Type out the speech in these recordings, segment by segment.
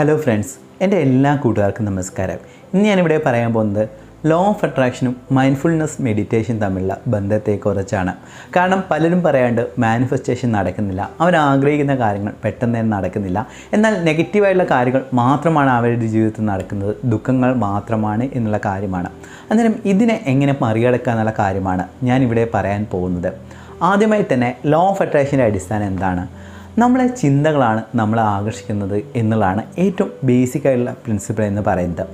Hello friends എന്റെ എല്ലാ കൂട്ടുകാർക്കും നമസ്കാരം. ഇന്ന് ഞാനിവിടെ പറയാൻ പോകുന്നത് ലോ ഓഫ് അട്രാക്ഷനും മൈൻഡ്ഫുൾനെസ് മെഡിറ്റേഷൻ തമ്മിലുള്ള ബന്ധത്തെക്കുറിച്ചാണ്. കാരണം പലരും പറയാണ്ട് മാനിഫെസ്റ്റേഷൻ നടക്കുന്നില്ല. അവർ ആഗ്രഹിക്കുന്ന കാര്യങ്ങൾ പെട്ടെന്ന് തന്നെ നടക്കുന്നില്ല. എന്നാൽ നെഗറ്റീവായിട്ടുള്ള കാര്യങ്ങൾ മാത്രമാണ് അവരുടെ ജീവിതത്തിൽ നടക്കുന്നത്. ദുഃഖങ്ങൾ മാത്രമാണ് എന്നുള്ള കാര്യമാണ്. അന്നേരം ഇതിനെ എങ്ങനെ മറികടക്കുക എന്നുള്ള കാര്യമാണ് ഞാനിവിടെ പറയാൻ പോകുന്നത്. ആദ്യമായി തന്നെ ലോ ഓഫ് അട്രാക്ഷന്റെ അടിസ്ഥാനം എന്താണ്? നമ്മളെ ചിന്തകളാണ് നമ്മളെ ആകർഷിക്കുന്നത് എന്നുള്ളതാണ് ഏറ്റവും ബേസിക് ആയിട്ടുള്ള പ്രിൻസിപ്പിൾ എന്ന് പറയുന്നത്.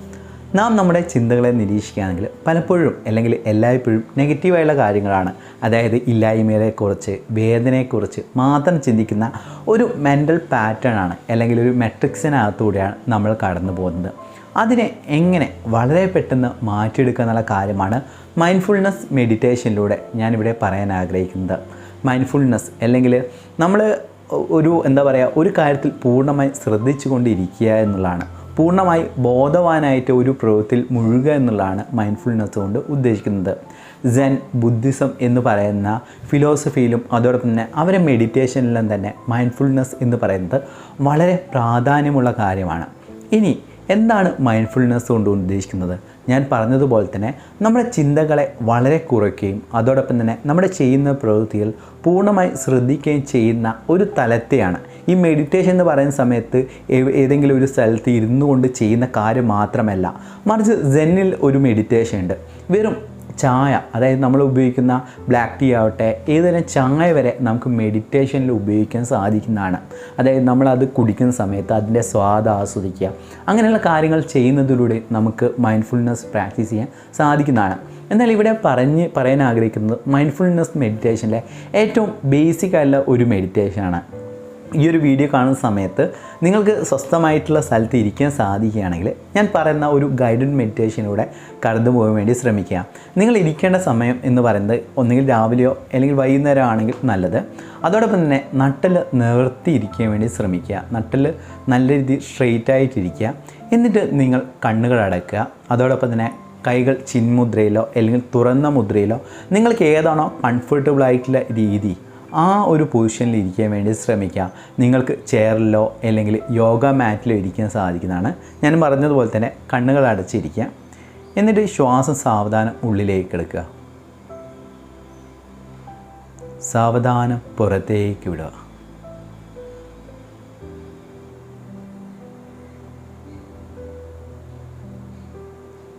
നാം നമ്മുടെ ചിന്തകളെ നിരീക്ഷിക്കുകയാണെങ്കിൽ പലപ്പോഴും അല്ലെങ്കിൽ എല്ലായ്പ്പോഴും നെഗറ്റീവായുള്ള കാര്യങ്ങളാണ്. അതായത് ഇല്ലായ്മയെക്കുറിച്ച് വേദനയെക്കുറിച്ച് മാത്രം ചിന്തിക്കുന്ന ഒരു മെന്റൽ പാറ്റേൺ ആണ് അല്ലെങ്കിൽ ഒരു മെട്രിക്സിനകത്തൂടെയാണ് നമ്മൾ കടന്നു പോകുന്നത്. അതിനെ എങ്ങനെ വളരെ പെട്ടെന്ന് മാറ്റിയെടുക്കുക എന്നുള്ള കാര്യമാണ് മൈൻഡ്ഫുൾനെസ് മെഡിറ്റേഷനിലൂടെ ഞാനിവിടെ പറയാൻ ആഗ്രഹിക്കുന്നത്. മൈൻഡ്ഫുൾനെസ് അല്ലെങ്കിൽ നമ്മൾ ഒരു എന്താ പറയുക ഒരു കാര്യത്തിൽ പൂർണമായി ശ്രദ്ധിച്ചു കൊണ്ടിരിക്കുക എന്നുള്ളതാണ്. പൂർണമായി ബോധവാനായിട്ട് ഒരു പ്രവൃത്തിയിൽ മുഴുകുക എന്നുള്ളതാണ് മൈൻഡ്ഫുൾനെസ് കൊണ്ട് ഉദ്ദേശിക്കുന്നത്. സെൻ ബുദ്ധിസം എന്ന് പറയുന്ന ഫിലോസഫിയിലും അതോടൊപ്പം തന്നെ അവരെ മെഡിറ്റേഷനിലും തന്നെ മൈൻഡ്ഫുൾനെസ് എന്ന് പറയുന്നത് വളരെ പ്രാധാന്യമുള്ള കാര്യമാണ്. ഇനി എന്താണ് മൈൻഡ്ഫുൾനെസ് കൊണ്ട് ഉദ്ദേശിക്കുന്നത്? ഞാൻ പറഞ്ഞതുപോലെ തന്നെ നമ്മുടെ ചിന്തകളെ വളരെ കുറയ്ക്കുകയും അതോടൊപ്പം തന്നെ നമ്മുടെ ചെയ്യുന്ന പ്രവൃത്തിയിൽ പൂർണമായി ശ്രദ്ധിക്കുകയും ചെയ്യുന്ന ഒരു തലത്തെയാണ്. ഈ മെഡിറ്റേഷൻ എന്ന് പറയുന്ന സമയത്ത് ഏതെങ്കിലും ഒരു സ്ഥലത്ത് ഇരുന്നു കൊണ്ട് ചെയ്യുന്ന കാര്യം മാത്രമല്ല മറിച്ച് സെന്നിൽ ഒരു മെഡിറ്റേഷൻ ഉണ്ട്. വെറും ചായ അതായത് നമ്മൾ ഉപയോഗിക്കുന്ന ബ്ലാക്ക് ടീ ആവട്ടെ ഏതുതരം ചായ വരെ നമുക്ക് മെഡിറ്റേഷനിൽ ഉപയോഗിക്കാൻ സാധിക്കുന്നതാണ്. അതായത് നമ്മളത് കുടിക്കുന്ന സമയത്ത് അതിന്റെ സ്വാദ് ആസ്വദിക്കുക. അങ്ങനെയുള്ള കാര്യങ്ങൾ ചെയ്യുന്നതിലൂടെ നമുക്ക് മൈൻഡ്ഫുൾനെസ് പ്രാക്ടീസ് ചെയ്യാൻ സാധിക്കുന്നതാണ്. എന്നാൽ ഇവിടെ പറഞ്ഞ് പറയാൻ ആഗ്രഹിക്കുന്നത് മൈൻഡ്ഫുൾനെസ് മെഡിറ്റേഷനിലെ ഏറ്റവും ബേസിക് ഒരു മെഡിറ്റേഷനാണ് ഈ ഒരു വീഡിയോ കാണുന്ന സമയത്ത് നിങ്ങൾക്ക് സ്വസ്ഥമായിട്ടുള്ള സ്ഥലത്ത് ഇരിക്കാൻ സാധിക്കുകയാണെങ്കിൽ ഞാൻ പറയുന്ന ഒരു ഗൈഡഡ് മെഡിറ്റേഷനിലൂടെ കടന്നു പോകാൻ വേണ്ടി ശ്രമിക്കുക. നിങ്ങൾ ഇരിക്കേണ്ട സമയം എന്ന് പറയുന്നത് ഒന്നുകിൽ രാവിലെയോ അല്ലെങ്കിൽ വൈകുന്നേരം ആണെങ്കിൽ നല്ലത്. അതോടൊപ്പം തന്നെ നട്ടൽ നിവർത്തി ഇരിക്കാൻ വേണ്ടി ശ്രമിക്കുക. നട്ടൽ നല്ല രീതിയിൽ സ്ട്രെയിറ്റ് ആയിട്ടിരിക്കുക എന്നിട്ട് നിങ്ങൾ കണ്ണുകൾ അടക്കുക. അതോടൊപ്പം തന്നെ കൈകൾ ചിന്മുദ്രയിലോ അല്ലെങ്കിൽ തുറന്ന മുദ്രയിലോ നിങ്ങൾക്ക് ഏതാണോ കംഫർട്ടബിൾ ആയിട്ടുള്ള രീതി ആ ഒരു പൊസിഷനിൽ ഇരിക്കാൻ വേണ്ടി ശ്രമിക്കുക. നിങ്ങൾക്ക് ചെയറിലോ അല്ലെങ്കിൽ യോഗ മാറ്റിലോ ഇരിക്കാൻ സാധിക്കുന്നതാണ്. ഞാൻ പറഞ്ഞതുപോലെ തന്നെ കണ്ണുകൾ അടച്ചിരിക്കുക. എന്നിട്ട് ശ്വാസം സാവധാനം ഉള്ളിലേക്ക് എടുക്കുക. സാവധാനം പുറത്തേക്ക് വിടുക.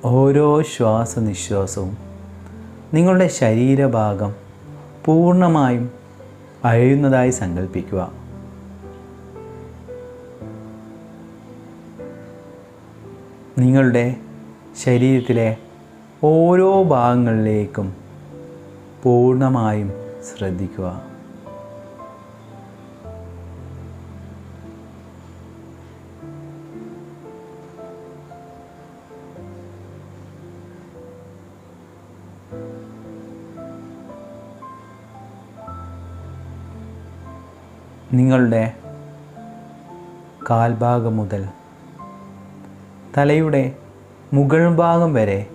ഓരോ ശ്വാസനിശ്വാസവും നിങ്ങളുടെ ശരീരഭാഗം പൂർണമായും അഴിയുന്നതായി സങ്കല്പിക്കുക നിങ്ങളുടെ ശരീരത്തിലെ ഓരോ ഭാഗങ്ങളിലേക്കും പൂർണമായും ശ്രദ്ധിക്കുക. നിങ്ങളുടെ കാൽഭാഗം മുതൽ തലയുടെ മുകൾ ഭാഗം വരെ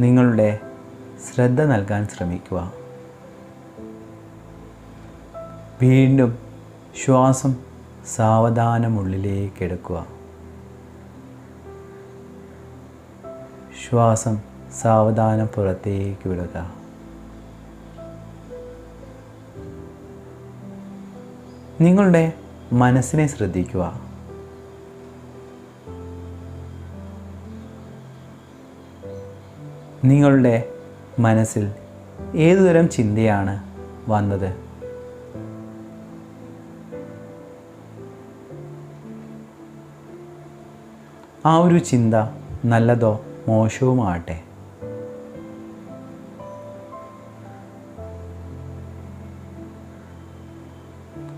നിങ്ങളുടെ ശ്രദ്ധ നൽകാൻ ശ്രമിക്കുക. വീണ്ടും ശ്വാസം സാവധാനം ഉള്ളിലേക്ക് എടുക്കുക. ശ്വാസം സാവധാനം പുറത്തേക്ക് വിടുക. നിങ്ങളുടെ മനസ്സിനെ ശ്രദ്ധിക്കുക. നിങ്ങളുടെ മനസ്സിൽ ഏതുതരം ചിന്തയാണ് വന്നത്? ആ ഒരു ചിന്ത നല്ലതോ മോശവുമാകട്ടെ?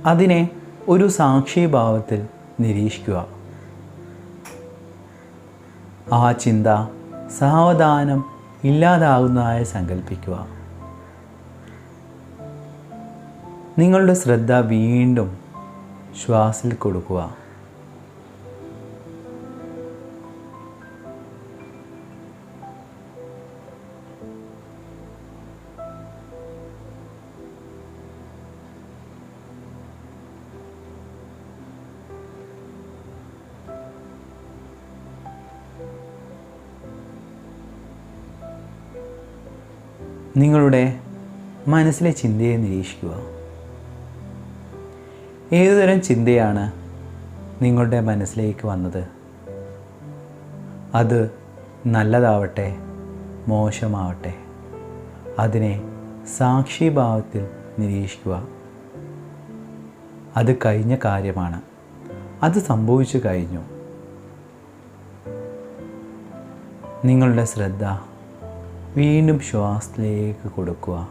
അതിനെ ഒരു സാക്ഷിഭാവത്തിൽ നിരീക്ഷിക്കുക. ആ ചിന്ത സാവധാനം ഇല്ലാതാകുന്നതായി സങ്കല്പിക്കുക നിങ്ങളുടെ ശ്രദ്ധ വീണ്ടും ശ്വാസിൽ കൊടുക്കുക. നിങ്ങളുടെ മനസ്സിലെ ചിന്തയെ നിരീക്ഷിക്കുക. ഏതുതരം ചിന്തയാണ് നിങ്ങളുടെ മനസ്സിലേക്ക് വന്നത്? അത് നല്ലതാവട്ടെ മോശമാവട്ടെ? അതിനെ സാക്ഷിഭാവത്തിൽ നിരീക്ഷിക്കുക. അത് കഴിഞ്ഞ കാര്യമാണ്. അത് സംഭവിച്ചു കഴിഞ്ഞു. നിങ്ങളുടെ ശ്രദ്ധ വീണ്ടും ശ്വാസത്തിലേക്ക് കൊടുക്കുക.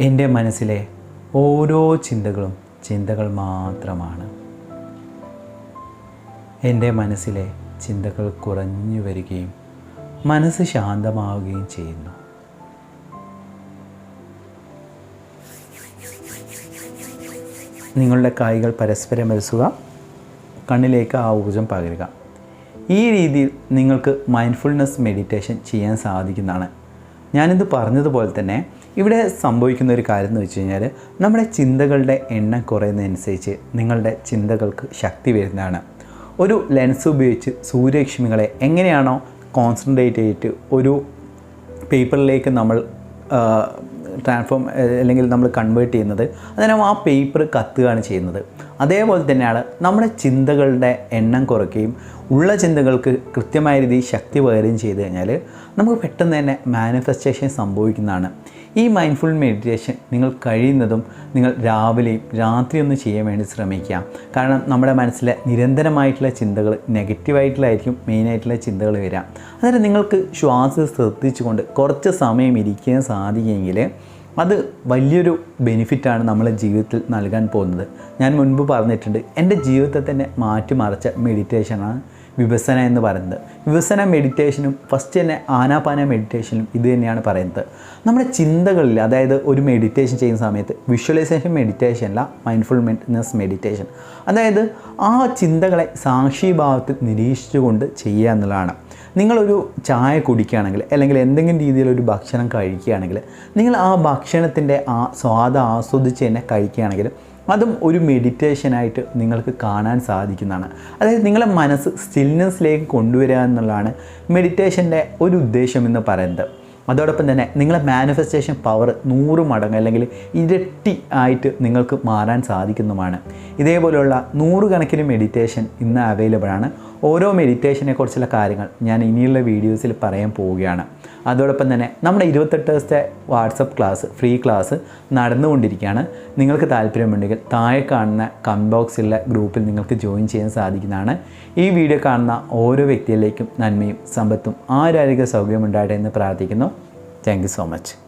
എന്റെ മനസ്സിലെ ഓരോ ചിന്തകളും ചിന്തകൾ മാത്രമാണ്. എന്റെ മനസ്സിലെ ചിന്തകൾ കുറഞ്ഞു വരികയും മനസ്സ് ശാന്തമാവുകയും ചെയ്യുന്നു. നിങ്ങളുടെ കായികൾ പരസ്പരം വരുത്തുക കണ്ണിലേക്ക് ആ ഊർജം പകരുക. ഈ രീതിയിൽ നിങ്ങൾക്ക് മൈൻഡ്ഫുൾനെസ് മെഡിറ്റേഷൻ ചെയ്യാൻ സാധിക്കുന്നതാണ്. ഞാനിത് പറഞ്ഞതുപോലെ തന്നെ ഇവിടെ സംഭവിക്കുന്ന ഒരു കാര്യം എന്ന് വെച്ച് കഴിഞ്ഞാൽ നമ്മുടെ ചിന്തകളുടെ എണ്ണം കുറയുന്നതനുസരിച്ച് നിങ്ങളുടെ ചിന്തകൾക്ക് ശക്തി വരുന്നതാണ്. ഒരു ലെൻസ് ഉപയോഗിച്ച് സൂര്യരശ്മികളെ എങ്ങനെയാണോ കോൺസെൻട്രേറ്റ് ചെയ്തിട്ട് ഒരു പേപ്പറിലേക്ക് നമ്മൾ ട്രാൻസ്ഫോം അല്ലെങ്കിൽ നമ്മൾ കൺവേർട്ട് ചെയ്യുന്നത് അതിനാവും ആ പേപ്പർ കത്തുകയാണ് ചെയ്യുന്നത്. അതേപോലെ തന്നെയാണ് നമ്മുടെ ചിന്തകളുടെ എണ്ണം കുറയ്ക്കുകയും ഉള്ള ചിന്തകൾക്ക് കൃത്യമായ രീതിയിൽ ശക്തി പകരുകയും ചെയ്തു കഴിഞ്ഞാൽ നമുക്ക് പെട്ടെന്ന് തന്നെ മാനിഫെസ്റ്റേഷൻ സംഭവിക്കുന്നതാണ്. ഈ മൈൻഡ്ഫുൾ മെഡിറ്റേഷൻ നിങ്ങൾ കഴിയുന്നതും നിങ്ങൾ രാവിലെയും രാത്രിയൊന്നും ചെയ്യാൻ വേണ്ടി ശ്രമിക്കുക. കാരണം നമ്മുടെ മനസ്സിലെ നിരന്തരമായിട്ടുള്ള ചിന്തകൾ നെഗറ്റീവായിട്ടുള്ളതായിരിക്കും മെയിനായിട്ടുള്ള ചിന്തകൾ വരിക. അതായത് നിങ്ങൾക്ക് ശ്വാസം ശ്രദ്ധിച്ചുകൊണ്ട് കുറച്ച് സമയം ഇരിക്കാൻ സാധിക്കുമെങ്കിൽ അത് വലിയൊരു ബെനിഫിറ്റാണ് നമ്മളെ ജീവിതത്തിൽ നൽകാൻ പോകുന്നത്. ഞാൻ മുൻപ് പറഞ്ഞിട്ടുണ്ട് എന്റെ ജീവിതത്തെ തന്നെ മാറ്റിമറിച്ച മെഡിറ്റേഷനാണ് വിഭസന എന്ന് പറയുന്നത്. വിഭസന മെഡിറ്റേഷനും ഫസ്റ്റ് തന്നെ ആനാപാന മെഡിറ്റേഷനും ഇത് തന്നെയാണ് പറയുന്നത്. നമ്മുടെ ചിന്തകളിൽ അതായത് ഒരു മെഡിറ്റേഷൻ ചെയ്യുന്ന സമയത്ത് വിഷ്വലൈസേഷൻ മെഡിറ്റേഷൻ അല്ല മൈൻഡ്ഫുൾനെസ് മെഡിറ്റേഷൻ അതായത് ആ ചിന്തകളെ സാക്ഷിഭാവത്തിൽ നിരീക്ഷിച്ചുകൊണ്ട് ചെയ്യുക എന്നുള്ളതാണ്. നിങ്ങളൊരു ചായ കുടിക്കുകയാണെങ്കിൽ അല്ലെങ്കിൽ എന്തെങ്കിലും രീതിയിലൊരു ഭക്ഷണം കഴിക്കുകയാണെങ്കിൽ നിങ്ങൾ ആ ഭക്ഷണത്തിന്റെ ആ സ്വാദ് ആസ്വദിച്ച് തന്നെ കഴിക്കുകയാണെങ്കിൽ അതും ഒരു മെഡിറ്റേഷനായിട്ട് നിങ്ങൾക്ക് കാണാൻ സാധിക്കുന്നതാണ്. അതായത് നിങ്ങളെ മനസ്സ് സ്റ്റിൽനെസ്സിലേക്ക് കൊണ്ടുവരിക എന്നുള്ളതാണ് മെഡിറ്റേഷന്റെ ഒരു ഉദ്ദേശം എന്ന് പറയുന്നത്. അതോടൊപ്പം തന്നെ നിങ്ങളെ മാനിഫെസ്റ്റേഷൻ പവർ നൂറ് മടങ്ങ് അല്ലെങ്കിൽ ഇരട്ടി ആയിട്ട് നിങ്ങൾക്ക് മാറാൻ സാധിക്കുന്നതുമാണ് ഇതേപോലെയുള്ള നൂറുകണക്കിന് മെഡിറ്റേഷൻ ഇന്ന് അവൈലബിൾ ആണ്. ഓരോ മെഡിറ്റേഷനെ കുറിച്ചുള്ള കാര്യങ്ങൾ ഞാൻ ഇനിയുള്ള വീഡിയോസിൽ പറയാൻ പോവുകയാണ്. അതോടൊപ്പം തന്നെ നമ്മുടെ ഇരുപത്തെട്ട് ദിവസത്തെ വാട്സപ്പ് ക്ലാസ് ഫ്രീ ക്ലാസ് നടന്നുകൊണ്ടിരിക്കുകയാണ്. നിങ്ങൾക്ക് താല്പര്യമുണ്ടെങ്കിൽ താഴെ കാണുന്ന കമന്റ് ബോക്സിലുള്ള ഗ്രൂപ്പിൽ നിങ്ങൾക്ക് ജോയിൻ ചെയ്യാൻ സാധിക്കുന്നതാണ്. ഈ വീഡിയോ കാണുന്ന ഓരോ വ്യക്തിയിലേക്കും നന്മയും സമ്പത്തും ആരോഗ്യ സൗകര്യം ഉണ്ടാകട്ടെ എന്ന് പ്രാർത്ഥിക്കുന്നു. Thank so much